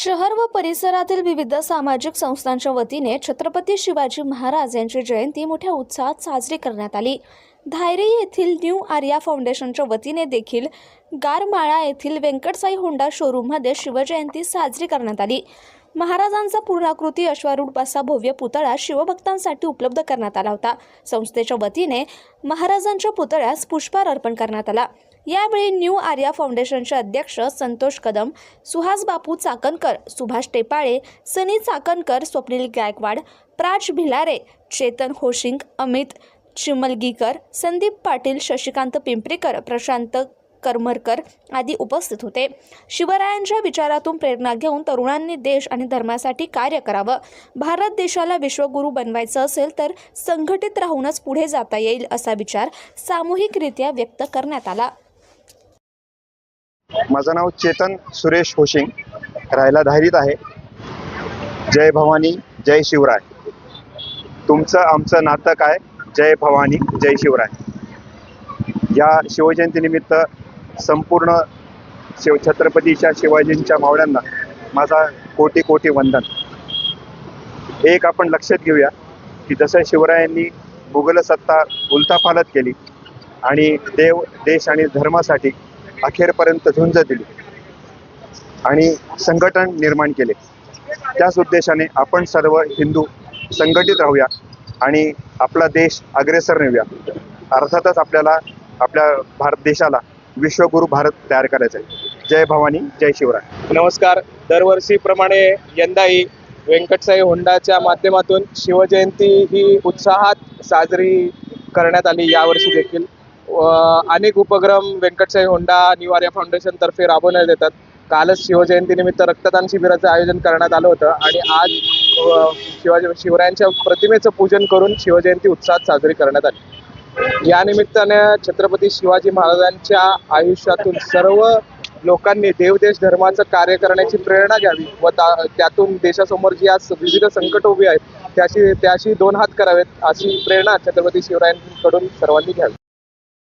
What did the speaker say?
शहर व परिसरातील विविध सामाजिक संस्थांच्या वतीने छत्रपती शिवाजी महाराज यांची जयंती मोठ्या उत्साहात साजरी करण्यात आली. धायरी येथील न्यू आर्या फाउंडेशनच्या वतीने देखील गारमाळा येथील व्यंकटसाई होंडा शोरूममध्ये शिवजयंती साजरी करण्यात आली. महाराजांचा पूर्णाकृती अश्वारूढ असा भव्य पुतळा शिवभक्तांसाठी उपलब्ध करण्यात आला होता. संस्थेच्या वतीने महाराजांच्या पुतळ्यास पुष्पार अर्पण करण्यात आला. यावेळी न्यू आर्या फाउंडेशनचे अध्यक्ष संतोष कदम सुहास बापू चाकणकर सुभाष टेपाळे सनी चाकणकर स्वप्नील गायकवाड प्राज भिलारे चेतन होशिंग अमित चिमलगीकर संदीप पाटील शशिकांत पिंपरीकर प्रशांत करमरकर आदी उपस्थित होते. शिवरायांच्या विचारातून प्रेरणा घेऊन तरुणांनी देश आणि धर्मासाठी कार्य करावं. भारत देशाला विश्वगुरू बनवायचं असेल तर संघटित राहूनच पुढे जाता येईल असा विचार सामूहिकरित्या व्यक्त करण्यात आला. माझं नाव चेतन सुरेश होशिंग. राहायला धारीत आहे. जय भवानी जय शिवराय. तुमचं आमचं नातं काय? जय भवानी जय शिवराय. या शिवजयंतीनिमित्त संपूर्ण शिव छत्रपतीच्या शिवाजींच्या मावळ्यांना माझा कोटी कोटी वंदन. एक आपण लक्षात घेऊया की जसं शिवरायांनी मुघल सत्ता उलथापालत केली आणि देव देश आणि धर्मासाठी अखेरपर्यंत झुंज दिली आणि संघटन निर्माण केले. त्याच उद्देशाने आपण सर्व हिंदू संघटित राहूया आणि आपला देश अग्रेसर नेऊया. अर्थातच आपल्याला आपल्या भारत देशाला विश्वगुरु भारत तयार करायचा आहे. जय भवानी जय शिवराय. नमस्कार. दरवर्षीप्रमाणे यंदाही व्यंकटसाई होंडाच्या माध्यमातून शिवजयंती ही उत्साहात साजरी करण्यात आली यावर्षी देखील. अनेक उपक्रम व्यंकटसाई होंडा निवार्या फाउंडेशन तर्फे राबवण्यात येतात. कालच शिवजयंतीनिमित्त रक्तदान शिबिराचं आयोजन करण्यात आलं होतं आणि आज शिवाजी शिवरायांच्या प्रतिमेचं पूजन करून शिवजयंती उत्साहात साजरी करण्यात आली. या निमित्ताने छत्रपती शिवाजी महाराजांच्या आयुष्यातून सर्व लोकांनी देवदेश धर्माचं कार्य करण्याची प्रेरणा घ्यावी व त्यातून देशासमोर जी आज विविध संकट उभी आहेत त्याशी त्याशी दोन हात करावेत अशी प्रेरणा छत्रपती शिवरायांकडून सर्वांनी घ्यावी.